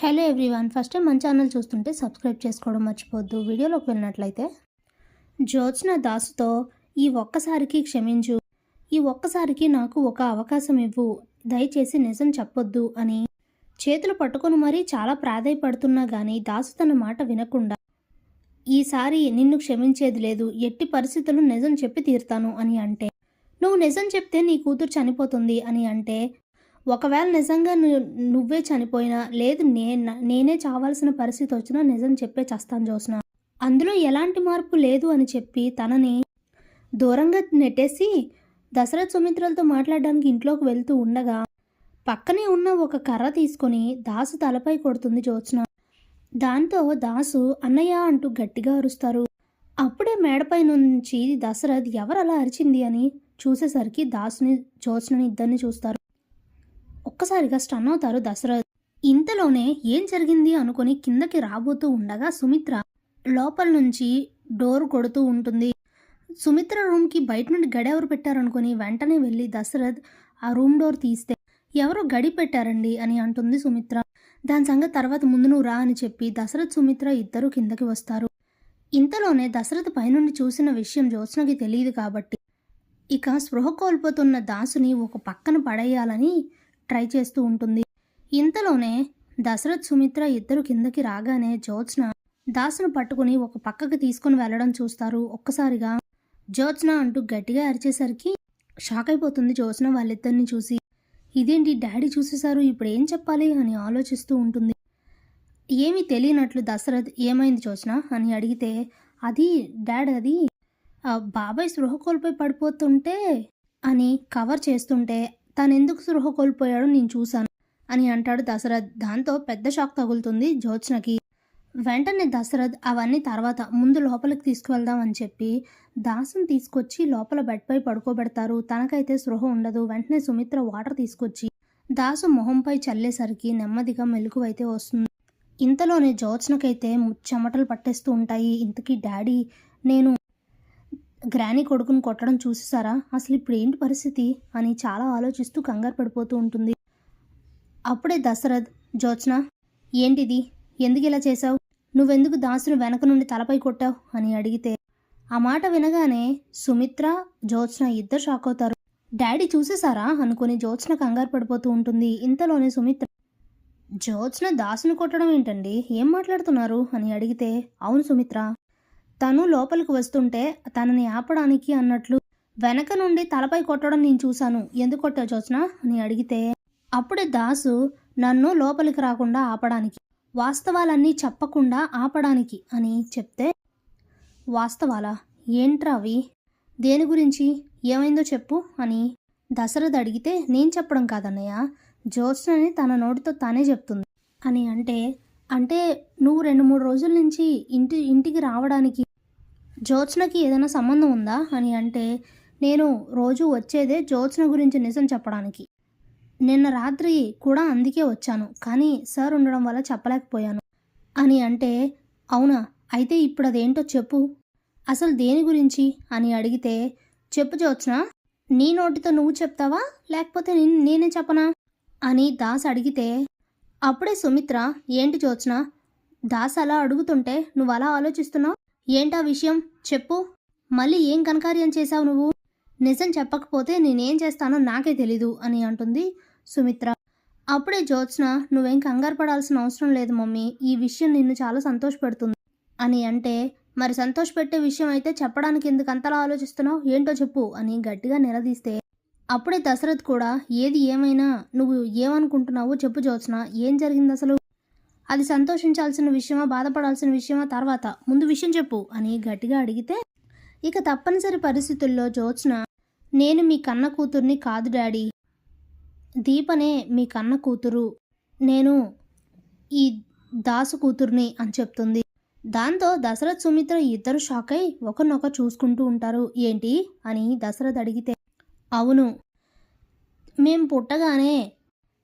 Hello everyone. First time మన channel చూస్తుంటే subscribe చేసుకోవడం మర్చిపోద్దు వీడియోలోకి వెళ్ళినట్లయితే జ్యోత్స్న దాసుతో ఈ ఒక్కసారికి క్షమించు. ఈ ఒక్కసారికి నాకు ఒక అవకాశం ఇవ్వు. దయచేసి నిజం చెప్పొద్దు అని చేతులు పట్టుకొని మరీ చాలా ప్రాధాయపడుతున్నా కానీ దాసు తన మాట వినకుండా ఈసారి నిన్ను క్షమించేది లేదు. ఎట్టి పరిస్థితులు నిజం చెప్పి తీరుతాను అని అంటే నువ్వు నిజం చెప్తే నీ కూతురు చనిపోతుంది అని అంటే ఒకవేళ నిజంగా నువ్వే చనిపోయినా లేదు నే నేనే చావాల్సిన పరిస్థితి వచ్చినా నిజం చెప్పే చస్తాను జోస్న అందులో ఎలాంటి మార్పు లేదు అని చెప్పి తనని దూరంగా నెట్టేసి దశరథ్ సుమిత్రలతో మాట్లాడడానికి ఇంట్లోకి వెళ్తూ ఉండగా పక్కనే ఉన్న ఒక కర్ర తీసుకొని దాసు తలపై కొడుతుంది జ్యోత్స్న. దాంతో దాసు అన్నయ్య అంటూ గట్టిగా అరుస్తారు. అప్పుడే మేడపై నుంచి దశరథ్ ఎవరు అలా అరిచింది? అని చూసేసరికి దాసుని జ్యోత్స్నని ఇద్దరిని చూస్తారు. ఒక్కసారిగా స్టన్ అవుతారు దశరథ్ ఇంతలోనే ఏం జరిగింది అనుకుని కిందకి రాబోతూ ఉండగా సుమిత్ర లోపల నుంచి డోర్ కొడుతూ ఉంటుంది. సుమిత్ర రూమ్కి బయట నుండి గడి ఎవరు పెట్టారనుకుని వెంటనే వెళ్ళి దశరథ్ ఆ రూమ్ డోర్ తీస్తే ఎవరో గడి పెట్టారండి అని అంటుంది సుమిత్ర. దాని సంగతి తర్వాత ముందు నువ్వు రా అని చెప్పి దశరథ్ సుమిత్ర ఇద్దరు కిందకి వస్తారు. ఇంతలోనే దశరథ్ పైనుండి చూసిన విషయం జ్యోత్స్నకి తెలియదు కాబట్టి ఇక స్పృహ కోల్పోతున్న దాసుని ఒక పక్కన పడేయాలని ట్రై చేస్తూ ఉంటుంది. ఇంతలోనే దశరథ్ సుమిత్ర ఇద్దరు కిందకి రాగానే జ్యోత్స్న దాసును పట్టుకుని ఒక పక్కకి తీసుకుని వెళ్ళడం చూస్తారు. ఒక్కసారిగా జ్యోత్స్న అంటూ గట్టిగా అరిచేసరికి షాక్ అయిపోతుంది జ్యోత్స్న వాళ్ళిద్దరిని చూసి. ఇదేంటి డాడీ చూసేశారు? ఇప్పుడు ఏం చెప్పాలి? అని ఆలోచిస్తూ ఉంటుంది. ఏమీ తెలియనట్లు దశరథ్ ఏమైంది జ్యోత్స్న? అని అడిగితే అది డాడ్ అది బాబాయ్ స్పృహ కోల్పోయి పడిపోతుంటే అని కవర్ చేస్తుంటే తానెందుకు ఎందుకు స్పృహ కోల్పోయాడో నేను చూశాను అని అంటాడు దశరథ్. దాంతో పెద్ద షాక్ తగులుతుంది జ్యోత్స్నకి. వెంటనే దశరథ్ అవన్నీ తర్వాత ముందు లోపలికి తీసుకువెళ్దాం అని చెప్పి దాసుని తీసుకొచ్చి లోపల బెడ్పై పడుకోబెడతారు. తనకైతే స్పృహ ఉండదు. వెంటనే సుమిత్ర వాటర్ తీసుకొచ్చి దాసు మొహంపై చల్లేసరికి నెమ్మదిగా మెలకువైతే వస్తుంది. ఇంతలోనే జ్యోత్స్నకైతే చెమటలు పట్టేస్తూ ఉంటాయి. ఇంతకీ డాడీ నేను గ్రానీ కొడుకుని కొట్టడం చూసేసారా? అసలు ఇప్పుడు ఏంటి పరిస్థితి? అని చాలా ఆలోచిస్తూ కంగారు పడిపోతూ ఉంటుంది. అప్పుడే దశరథ్ జ్యోత్స్న ఏంటిది? ఎందుకు ఇలా చేశావు? నువ్వెందుకు దాసును వెనక నుండి తలపై కొట్టావు? అని అడిగితే ఆ మాట వినగానే సుమిత్ర జ్యోత్స్న ఇద్దరు షాక్ అవుతారు. డాడీ చూసేసారా? అనుకుని జ్యోత్స్న కంగారు పడిపోతూ ఉంటుంది. ఇంతలోనే సుమిత్ర జ్యోత్స్న దాసును కొట్టడం ఏంటండి? ఏం మాట్లాడుతున్నారు? అని అడిగితే అవును సుమిత్ర తను లోపలికి వస్తుంటే తనని ఆపడానికి అన్నట్లు వెనక నుండి తలపై కొట్టడం నేను చూశాను. ఎందుకు కొట్టావు జ్యోత్స్న? అని అడిగితే అప్పుడే దాసు నన్ను లోపలికి రాకుండా ఆపడానికి వాస్తవాలన్నీ చెప్పకుండా ఆపడానికి అని చెప్తే వాస్తవాలా? ఏంట్రా అవి? దేని గురించి? ఏమైందో చెప్పు అని దశరథ్ అడిగితే నేను చెప్పడం కాదన్నయ్య జ్యోత్స్నని తన నోటితో తానే చెప్తుంది అని అంటే అంటే నువ్వు రెండు మూడు రోజుల నుంచి ఇంటి ఇంటికి రావడానికి జ్యోత్స్నకి ఏదైనా సంబంధం ఉందా అని అంటే నేను రోజు వచ్చేదే జ్యోత్స్న గురించి నిజం చెప్పడానికి. నిన్న రాత్రి కూడా అందుకే వచ్చాను కానీ సార్ ఉండడం వల్ల చెప్పలేకపోయాను అని అంటే అవునా? అయితే ఇప్పుడు అదేంటో చెప్పు. అసలు దేని గురించి? అని అడిగితే చెప్పు జ్యోత్స్న నీ నోటితో నువ్వు చెప్తావా? లేకపోతే నేను- నేనే చెప్పనా? అని దాస్ అడిగితే అప్పుడే సుమిత్ర ఏంటి జ్యోత్స్న? దాస్ అలా అడుగుతుంటే నువ్వు అలా ఆలోచిస్తున్నావు? ఏంటా విషయం? చెప్పు. మళ్ళీ ఏం కనకార్యం చేశావు నువ్వు? నిజం చెప్పకపోతే నేనేం చేస్తానో నాకే తెలీదు అని అంటుంది సుమిత్ర. అప్పుడే జ్యోత్స్న నువ్వేం కంగారు పడాల్సిన అవసరం లేదు మమ్మీ. ఈ విషయం నిన్ను చాలా సంతోషపెడుతుంది. అని అంటే మరి సంతోషపెట్టే విషయం అయితే చెప్పడానికి ఎందుకు అంతలా ఆలోచిస్తున్నావు? ఏంటో చెప్పు అని గట్టిగా నిలదీస్తే అప్పుడే దశరథ్ కూడా ఏది ఏమైనా నువ్వు ఏమనుకుంటున్నావో చెప్పు జ్యోత్స్న. ఏం జరిగింది అసలు అది సంతోషించాల్సిన విషయమా బాధపడాల్సిన విషయమా తర్వాత? ముందు విషయం చెప్పు అని గట్టిగా అడిగితే ఇక తప్పనిసరి పరిస్థితుల్లో జోత్స్న నేను మీ కన్న కూతుర్ని కాదు డాడీ. దీపనే మీ కన్న కూతురు. నేను ఈ దాసు కూతుర్ని అని చెప్తుంది. దాంతో దశరథ్ సుమిత్ర ఇద్దరు షాక్ అయి ఒకరినొకరు చూసుకుంటూ ఉంటారు. ఏంటి? అని దశరథ్ అడిగితే అవును. మేం పుట్టగానే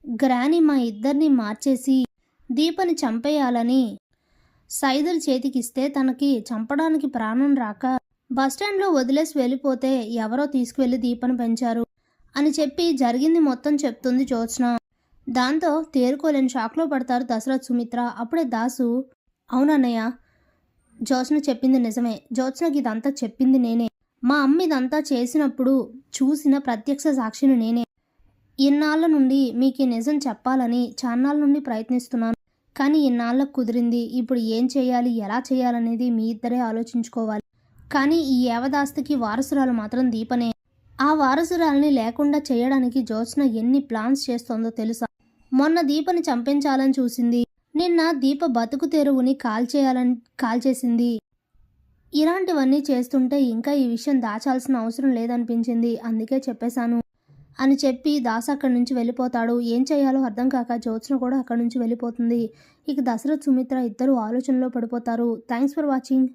గ్రాని మా ఇద్దరిని మార్చేసి దీపని చంపేయాలని సైదులు చేతికిస్తే తనకి చంపడానికి ప్రాణం రాక బస్టాండ్లో వదిలేసి వెళ్ళిపోతే ఎవరో తీసుకువెళ్ళి దీపను పెంచారు అని చెప్పి జరిగింది మొత్తం చెప్తుంది జ్యోత్స్న. దాంతో తేరుకోలేని షాక్లో పడతారు దశరథ్ సుమిత్ర. అప్పుడే దాసు అవునన్నయ్య జ్యోత్స్న చెప్పింది నిజమే. జ్యోత్స్నకి ఇదంతా చెప్పింది నేనే. మా అమ్మ ఇదంతా చేసినప్పుడు చూసిన ప్రత్యక్ష సాక్షిని నేనే. ఇన్నాళ్ళ నుండి మీకు నిజం చెప్పాలని చాన్నాళ్ళ నుండి ప్రయత్నిస్తున్నాను. కానీ ఇన్నాళ్ళకు కుదిరింది. ఇప్పుడు ఏం చేయాలి? ఎలా చేయాలనేది మీ ఇద్దరే ఆలోచించుకోవాలి. కానీ ఈ యావదాస్తికి వారసురాలు మాత్రం దీపనే. ఆ వారసురాల్ని లేకుండా చేయడానికి జ్యోత్స్న ఎన్ని ప్లాన్స్ చేస్తోందో తెలుసా? మొన్న దీపని చంపించాలని చూసింది. నిన్న దీప బతుకు తెరువుని కాల్చేయాలని కాల్చేసింది. ఇలాంటివన్నీ చేస్తుంటే ఇంకా ఈ విషయం దాచాల్సిన అవసరం లేదనిపించింది. అందుకే చెప్పేశాను. అని చెప్పి దాస్ అక్కడి నుంచి వెళ్ళిపోతాడు. ఏం చేయాలో అర్థం కాక జ్యోత్స్న కూడా అక్కడి నుంచి వెళ్ళిపోతుంది. ఇక దశరథ్ సుమిత్ర ఇద్దరు ఆలోచనలో పడిపోతారు. Thanks for watching.